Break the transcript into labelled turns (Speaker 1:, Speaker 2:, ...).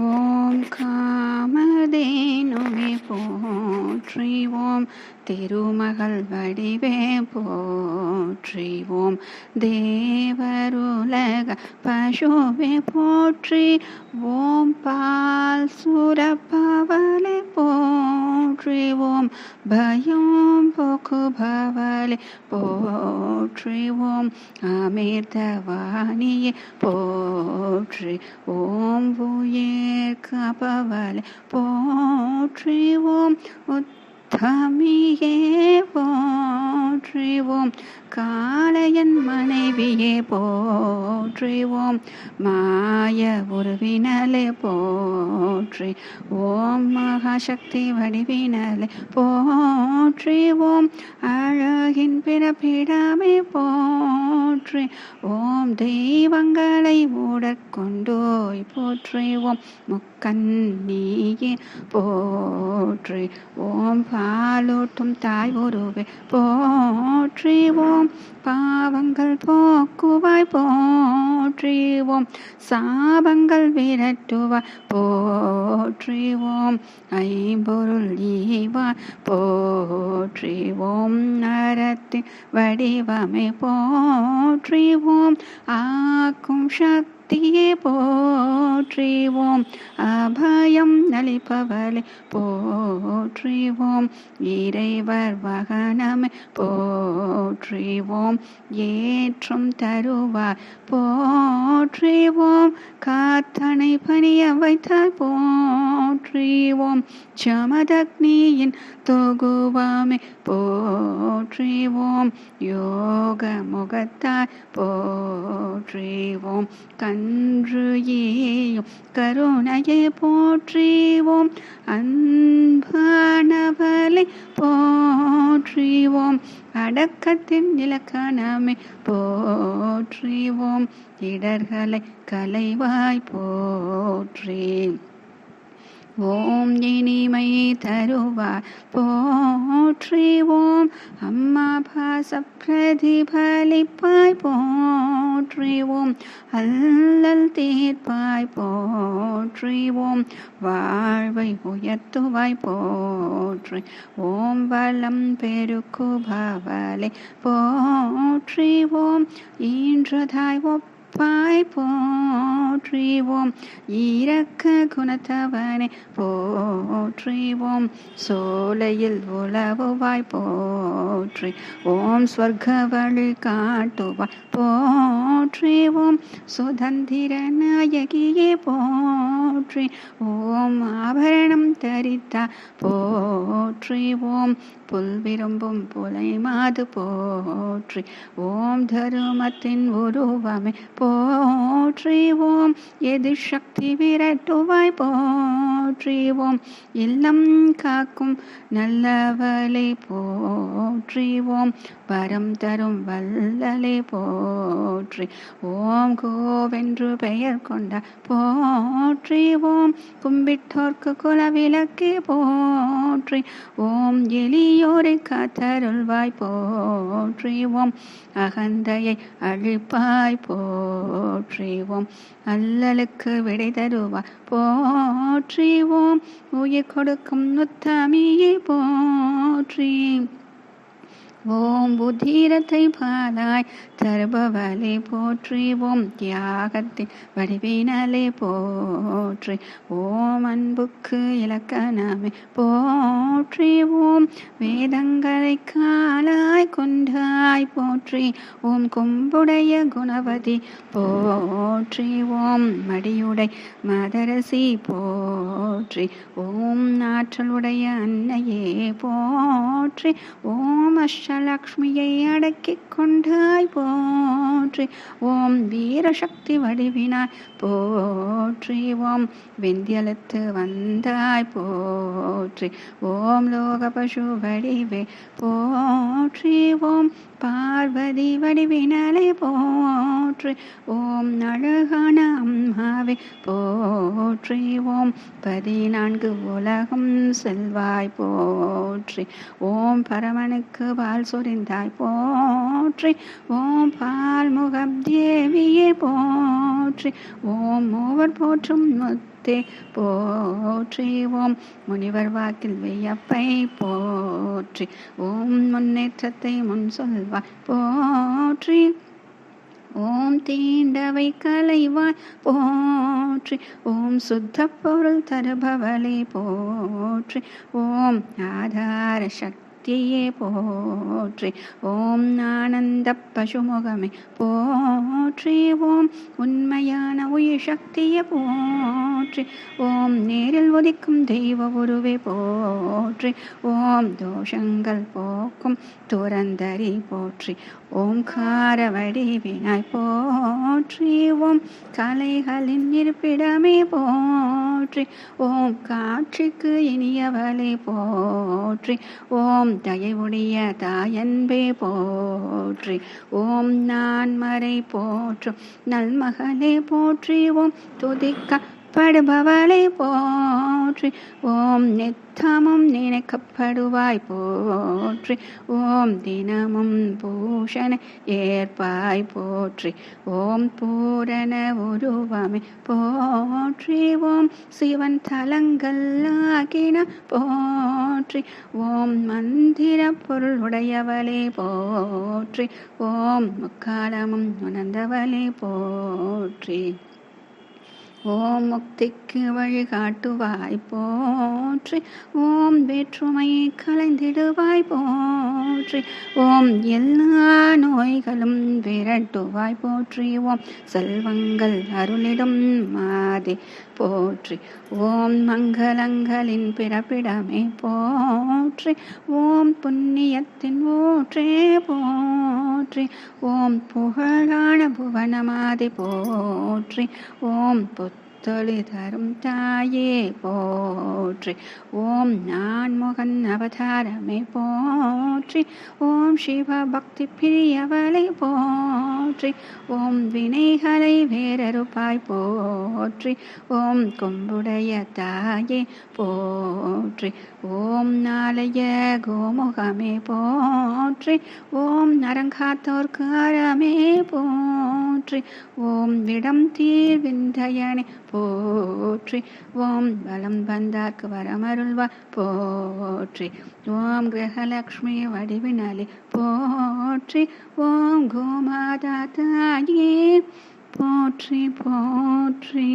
Speaker 1: Oh. ஓம் காமதேனுவே போற்றிவோம். திருமகள் வடிவே போற்றிவோம். தேவருலக பசுவே போற்றி ஓம் பால் சுரப்பவளை போற்றிவோம். பயம் போக்கு பவளை போற்றி ஓம் போற்றி ஓம் உயிர் கபவலை போற்றி ஓம் தமியே போற்றிவோம். காளையன் மனைவியே போற்றிவோம். மாய உருவினலே போற்றி ஓம் மகாசக்தி வடிவினலே போற்றிவோம். அழகின் பிறப்பிடமே போற்றி ஓம் தெய்வங்களை உடற்கொண்டோய் போற்றிவோம். முக்கண்ணியே போற்றி ஓம் பாலூட்டும் தாய் உருவே போற்றிவோம். பாவங்கள் போக்குவாய் போற்றிவோம். சாபங்கள் விரட்டுவாய் போற்றிவோம். ஐம்பொருள் ஈவாய் போற்றிவோம். நரத்தின் வடிவமை போற்றிவோம். ஆக்கும் சக்தி சக்தியே போற்றிவோம். அபயம் அளிப்பவளை போற்றிவோம். இறைவர் வகனமே போற்றிவோம். ஏற்றும் தருவார் போற்றிவோம். காத்தனை பணிய வைத்தால் போற்றிவோம். சமதக்னியின் தொகுவாமே போற்றிவோம். யோக முகத்தாய் போற்றிவோம். கண் அன்று ஏயும். கருணையை போற்றிவோம். அன்பானவலை போற்றிவோம். அடக்கத்தின் இலக்கணமே போற்றிவோம். இடர்களை கலைவாய் போற்றி ஓம் இனிமை தருவார் போற்றிவோம். அம்மா பாச பிரதிபலிப்பாய் போ போற்றுவோம் அல்லல் தீர்ப்பாய் போற்றுவோம். வாழ்வை உயர்த்துவாய் போற்றி. ஓம் வளம் பெருக்குபவலை போற்றிவோம். ஈன்றதாய் ஒப் பாய் போற்றிவோம். இறக்க குணத்தவனை போற்றிவோம். சோலையில் உளவுவாய் போற்றி. ஓம் ஸ்வர்க வழி காட்டுவாய் போ போற்றேவோம். சுதந்திர நாயகியே போற்றி. ஓம் ஆபரணம் தரித்தா போற்றிவோம். புல் விரும்பும் புலை மாது போற்றி. ஓம் தருமத்தின் உருவமே போற்றிவோம் எது சக்தி விரட்டுவாய் போற்றிவோம் இல்லம் காக்கும் நல்லவளை போற்றிவோம் வரம் தரும் வல்லலை போற்றி. ஓம் கோவென்று பெயர் கொண்ட போற்றிவோம் கும்பிட்டோர்க்கு குலவிளக்கு போற்றி. ஓம் அடியோரை காத்தருள்வாய் போற்றிவோம். அகந்தையை அழிப்பாய் போற்றிவோம். அல்லலுக்கு விடை தருவாய் போற்றிவோம். உயிர் கொடுக்கும் உத்தமியை போற்றி ஓம் புத்தீரத்தை பாலாய் தருபவலை ஓம் தியாகத்தின் வடிவினலை போற்றி ஓம் அன்புக்கு இலக்கணமே போற்றி ஓம் வேதங்களை காலாய் கொண்டு கொண்டாய் போற்றி ஓம் கும்புடைய குணவதி போற்றி ஓம் மடியுடை மதரசி போற்றி ஓம் ஆற்றலுடைய அன்னையே போற்றி ஓம் அஷ்டலக்ஷ்மியை அடக்கிக் கொண்டாய் போற்றி ஓம் வீரசக்தி வடிவினாய் போற்றி ஓம் விந்தியலத்து வந்தாய் போற்றி ஓம் லோக பசு வடிவே போ போற்றி ஓம் பார்வதி வடிவினலை போற்றி ஓம் அழகான அம்மாவே போற்றி ஓம் பதினான்கு உலகம் செல்வாய் போற்றி ஓம் பரமனுக்கு பால் சொரிந்தாய் போற்றி ஓம் பால் முகம் தேவியே போற்றி ஓம் மூவர் போற்றும் முத்து போற்றி ஓம் முனிவர் வாக்கில் வியப்பை போற்றி ஓம் முன்னேற்றத்தை முன் சொல்வாய் போற்றி ஓம் தீண்டவை கலைவாய் போற்றி ஓம் சுத்த பொருள் தருபவளை போற்றி ஓம் ஆதார சக்தி சக்தியே போற்றி. ஓம் ஆனந்த பசுமுகமே போற்றி. ஓம் உண்மையான உயிர் சக்தியே போற்றி. ஓம் நேரில் உதிக்கும் தெய்வ உருவே போற்றி. ஓம் தோஷங்கள் போக்கும் துரந்தரி போற்றி. ஓம் ஓம்கார வடிவினாய் போற்றி. ஓம் கலைகளின் இருப்பிடமே போற்றி. ஓம் காட்சிக்கு இனியவளை போற்றி. ஓம் தயவுடைய தாயன்பே போற்றி. ஓம் நான் மறை போற்றும். நல்மகளே போற்றி. ஓம் துதிக்க படுபவளை போற்றி. ஓம் நித்தமும் நினைக்கப்படுவாய் போற்றி. ஓம் தினமும் பூஷண ஏற்பாய் போற்றி. ஓம் பூரண உருவமே போற்றி. ஓம் சிவன் தலங்கள் ஆகின போ போற்றி. ஓம் மந்திர பொருள் உடையவளே போற்றி. ஓம் முக்காலமும் உணர்ந்தவளே போற்றி. ஓம் முக்திக்கு வழிகாட்டுவாய் போற்றி. ஓம் வேற்றுமையை கலைந்திடுவாய் போற்றி. ஓம் எல்லா நோய்களும் விரட்டுவாய் போற்றி. ஓம் செல்வங்கள் அருளிடும் மாதே போற்றி. ஓம் மங்களங்களின் பிறப்பிடமே போற்றி. ஓம் புண்ணியத்தின் ஊற்றே போற்றி. ஓம் புகழான புவனமாதி போற்றி. ஓம் புத்த தரும் தாயே போற்றி. ஓம் நான்முகன் அவதாரமே போற்றி. ஓம் சிவ பக்தி பிரியவளை போற்றி. ஓம் வினைகளை வேறறுப்பாய் போற்றி. ஓம் கொம்புடைய தாயே போற்றி. ஓம் நாளைய கோமுகமே போற்றி. ஓம் நரங்காத்தோர்காரமே போற்றி. ஓம் விடம் தீர் விந்தயனே போற்றி. ஓம் பலம் வந்தார்க்கு வரமருள்வா. போற்றி. ஓம் கிரகலக்ஷ்மி வடிவினாலே. போற்றி. ஓம் கோமாதா தாயே போற்றி போற்றி.